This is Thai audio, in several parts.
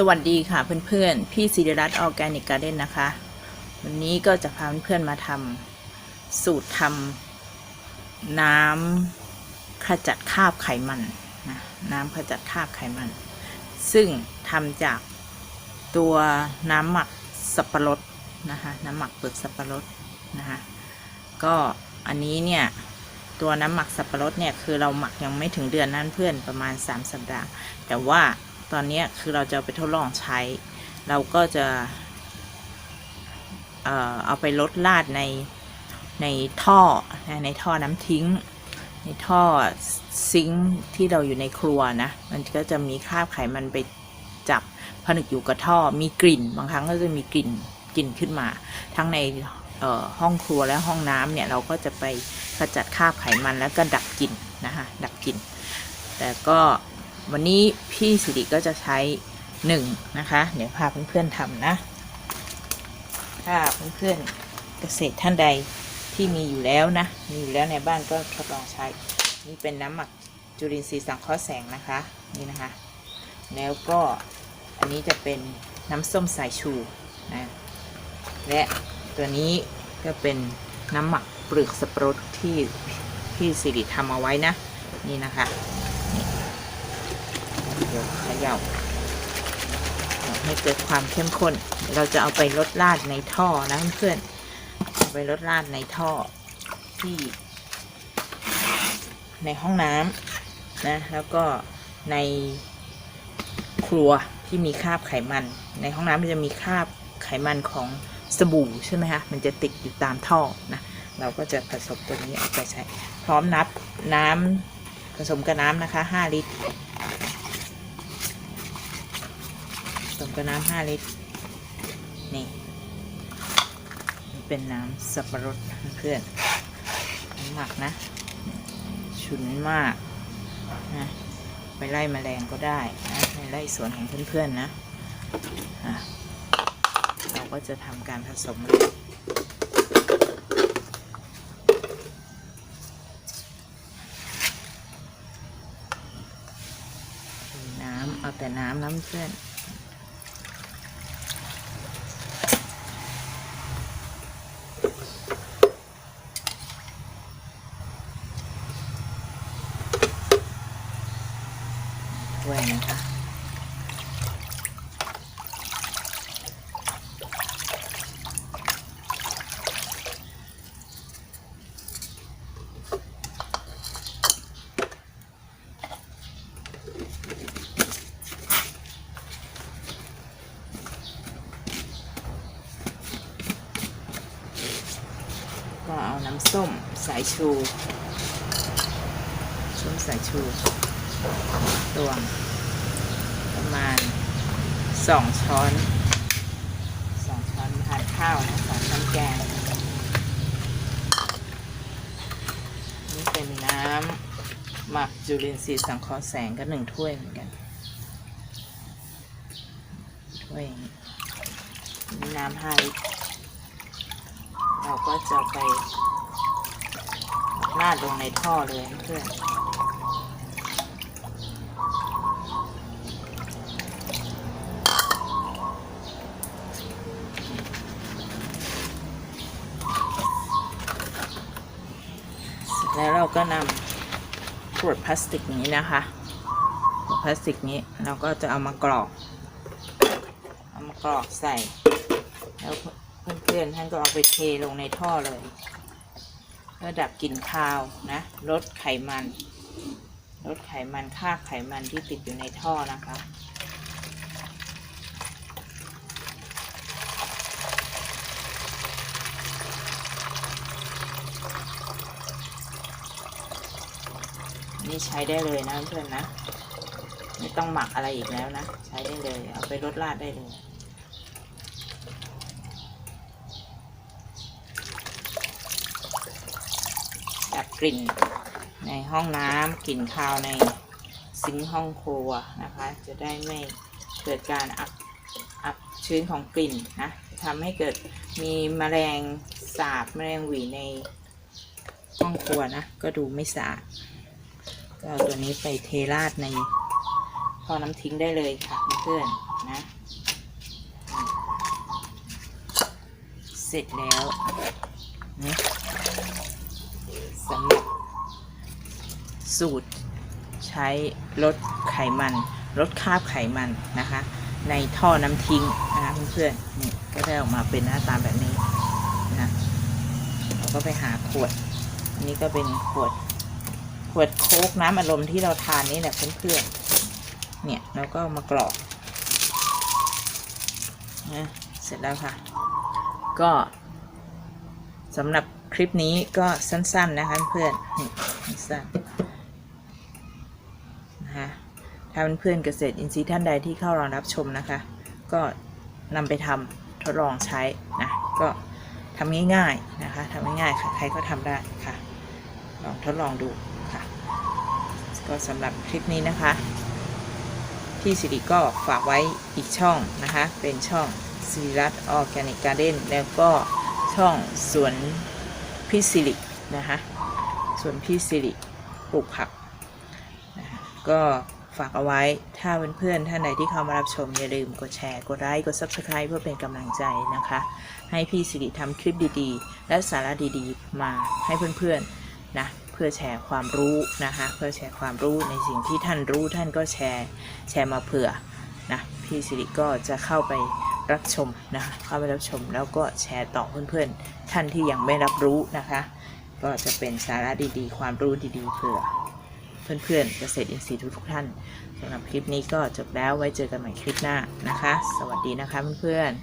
สวัสดีค่ะเพื่อนๆ พี่ศิริรัตน์ออร์แกนิกการ์เด้นนะคะ วันนี้ก็จะพาเพื่อนๆมาทำสูตรทำน้ำขจัดคราบไขมันนะน้ำขจัดคราบไขมัน ซึ่งทำจากตัวน้ำหมักสับปะรดนะคะน้ำหมักเปลือกสับปะรดนะคะก็อันนี้เนี่ยตัวน้ำหมักสับปะรดเนี่ยคือเราหมักยังไม่ถึงเดือนนั้นเพื่อนประมาณ 3 สัปดาห์ แต่ว่า ตอนนี้คือเราจะไปทดลองใช้ เราก็จะเอาไปลดลาดในในท่อในท่อน้ำทิ้ง ในท่อซิงค์ที่เราอยู่ในครัวนะ มันก็จะมีคราบไขมันไปจับผนึกอยู่กับท่อมีกลิ่น บางครั้งก็จะมีกลิ่นกลิ่นขึ้นมา ทั้งในห้องครัวและห้องน้ำเนี่ยเราก็จะไปขจัดคราบไขมันแล้วก็ดับกลิ่นนะคะดับกลิ่นแต่ก็ วันนี้พี่สิริก็จะใช้หนึ่งนะคะ เดี๋ยวพาเพื่อนๆทำนะ ถ้าเพื่อนๆเกษตรท่านใดที่มีอยู่แล้วนะ มีอยู่แล้วในบ้านก็ทดลองใช้ นี่เป็นน้ำหมักจุลินทรีย์สังเคราะห์แสงนะคะ นี่นะคะ แล้วก็อันนี้จะเป็นน้ำส้มสายชูนะ และตัวนี้ก็เป็นน้ำหมักเปลือกสับปะรดที่พี่สิริทำเอาไว้นะ นี่นะคะ ดี๋ยวขย่าให้เกิดความเข้มข้น เราจะเอาไปลดราดในท่อนะเพื่อนๆเอาไปลดราดในท่อที่ในห้องน้ำนะ แล้วก็ในครัวที่มีคราบไขมัน ในห้องน้ำมันจะมีคราบไขมันของสบู่ใช่ไหมคะ มันจะติดอยู่ตามท่อนะ เราก็จะผสมตัวนี้เอาไปใช้ พร้อมนับน้ำผสมกับน้ำนะคะ 5 ลิตร ผ สมกับน้ำ5ลิตร นี่เป็นน้ำสับปะรดเพื่อนหมักนะ ฉุนมากนะไปไล่แมลงก็ได้นะในไล่สวนของเพื่อนๆนะะเราก็จะทำการผสมเลยน้ำเอาแต่น้ำน้ำเพื่อน ถ้วยนะคะก็เอาน้ำส้มสายชู ส้มสายชู ตวงประมาณสองช้อนสองช้อนทานข้าวนะสองช้อนแกง นี่เป็นน้ำหมักจุลินทรีย์สังเคราะห์แสงก็หนึ่งถ้วยเหมือนกันถ้วยนี้นี่น้ำห้าลิตรเราก็จะไปราดลงในท่อเลยเพื่อน เสร็จ แล้วเราก็นำขวดพลาสติกนี้นะคะขวดพลาสติกนี้เราก็จะเอามากรอก เอามากรอกใส่ แล้วเพื่อนๆท่านก็เอาไปเทลงในท่อเลยเพื่อดับกลิ่นคาวนะลดไขมันลดไขมันค่าไขมันที่ติดอยู่ในท่อนะคะ นี่ใช้ได้เลยนะเพื่อนนะ ไม่ต้องหมักอะไรอีกแล้วนะ ใช้ได้เลย เอาไปลดราดได้เลยดับกลิ่นในห้องน้ำกลิ่นคาวในซิงค์ห้องครัวนะคะ จะได้ไม่เกิดการอับอับชื้นของกลิ่นนะทำให้เกิดมีแมลงสาบแมลงหวีในห้องครัวนะ ก็ดูไม่สะอาด ก็เอาตัวนี้ไปเทราดในท่อน้ำทิ้งได้เลยค่ะเพื่อนๆนะ เสร็จแล้วนะสำหรับสูตรใช้ลดไขมันลดคราบไขมันนะคะ ในท่อน้ำทิ้งนะคะเพื่อนๆนี่ก็ได้ออกมาเป็นหน้าตาแบบนี้นะเราก็ไปหาขวด อันนี้ก็เป็นขวด วดโค้กน้ำอารมณ์ที่เราทานนี่แหละเพื่อนๆ เนี่ยเราก็มากรอกนะเสร็จแล้วค่ะ ก็สำหรับคลิปนี้ก็สั้น ๆ นะคะเพื่อนสั้นนะคะถ้าเพื่อนเกษตรอินทรีย์ท่านใดที่เข้ารอรับชมนะคะ ก็นำไปทำทดลองใช้นะก็ทำง่ายๆนะคะทำง่ายๆค่ะใครก็ทำได้ค่ะ ลองทดลองดู ก็สำหรับคลิปนี้นะคะ พี่สิริก็ฝากไว้อีกช่องนะคะ เป็นช่องสิริรัตออร์แกนิกการ์เด้นแล้วก็ช่องสวนพี่สิรินะคะสวนพี่สิริปลูกผักนะะก็ฝากเอาไว้ถ้าเพื่อนๆท่านใดที่เข้ามารับชม อย่าลืมกดแชร์ กดไลค์ กด Subscribe เพื่อเป็นกำลังใจนะคะ ให้พี่สิริทำคลิปดีๆ และสาระดีๆ มาให้เพื่อนๆนะ เพื่อแชร์ความรู้นะคะเพื่อแชร์ความรู้ในสิ่งที่ท่านรู้ท่านก็แชร์แชร์มาเผื่อนะพี่สิริก็จะเข้าไปรับชมนะคะเข้าไปรับชมแล้วก็แชร์ต่อเพื่อนๆ ท่านที่ยังไม่รับรู้นะคะ ก็จะเป็นสาระดีๆ ความรู้ดีๆเผื่อเพื่อนๆเกษตรอินทรีย์ทุกๆท่านสำหรับคลิปนี้ก็จบแล้วไว้เจอกันใหม่คลิปหน้านะคะ สวัสดีนะคะเพื่อนๆ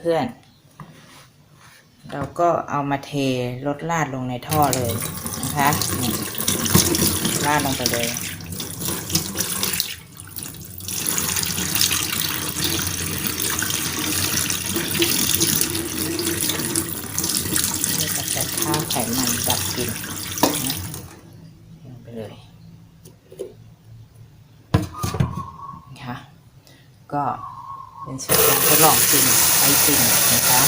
เพื่อน เราก็เอามาเทรดลาดลงในท่อเลยนะคะนี่ลาดลงไปเลย จะใส่ข้าวไขมันดับกลิ่นนะลงไปเลยนะคะก็เป็นสูตรการทดลองจริงใช้จริงนะคะ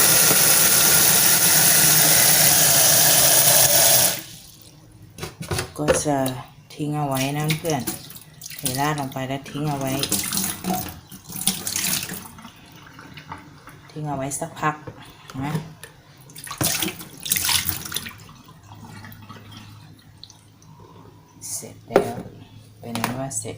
ก็จะทิ้งเอาไว้นะเพื่อนเทราดลงไปแล้วทิ้งเอาไว้ ทิ้งเอาไว้สักพักนะเสร็จแล้วเป็นนั้นว่าเสร็จ